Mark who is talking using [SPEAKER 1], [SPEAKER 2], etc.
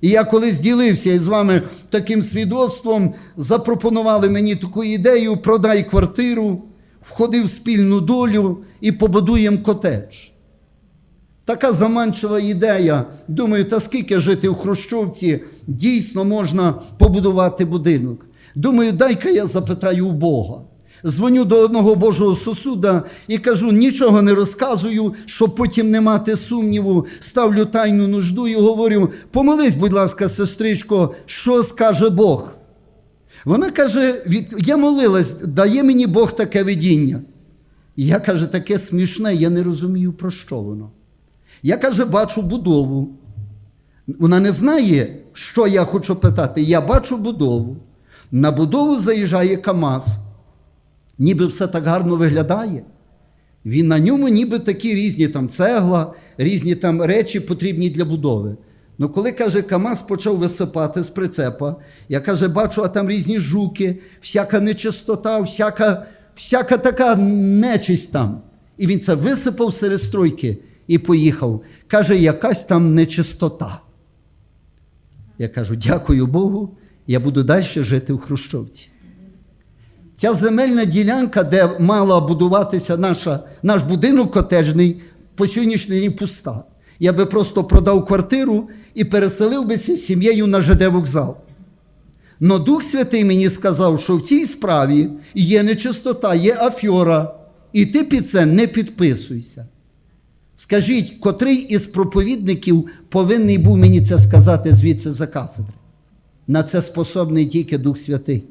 [SPEAKER 1] І я коли зділився із вами таким свідоцтвом, запропонували мені таку ідею: продай квартиру, входи в спільну долю і побудуємо котедж. Така заманчива ідея. Думаю, та скільки жити в Хрущовці дійсно можна побудувати будинок. Думаю, дай-ка я запитаю у Бога. Дзвоню до одного Божого сосуда і кажу, нічого не розказую, щоб потім не мати сумніву. Ставлю тайну нужду і говорю: помолись, будь ласка, сестричко, що скаже Бог. Вона каже: я молилась, дає мені Бог таке видіння. І я каже, таке смішне, я не розумію, про що воно. Я каже, бачу будову. Вона не знає, що я хочу питати. Я бачу будову. На будову заїжджає КАМАЗ. Ніби все так гарно виглядає. Він на ньому ніби такі різні там цегла, різні там речі потрібні для будови. Ну, коли каже, КАМАЗ почав висипати з прицепа, я каже, бачу, а там різні жуки, всяка нечистота, всяка, всяка така нечисть там. І він це висипав серед стройки і поїхав. Каже, якась там нечистота. Я кажу, дякую Богу, я буду далі жити в Хрущовці. Ця земельна ділянка, де мала будуватися наша, наш будинок котежний, по сьогоднішній день пуста. Я би просто продав квартиру і переселив би з сім'єю на ЖД вокзал. Но Дух Святий мені сказав, що в цій справі є нечистота, є афьора, і ти під це не підписуйся. Скажіть, котрий із проповідників повинний був мені це сказати звідси за кафедри? На це способний тільки Дух Святий.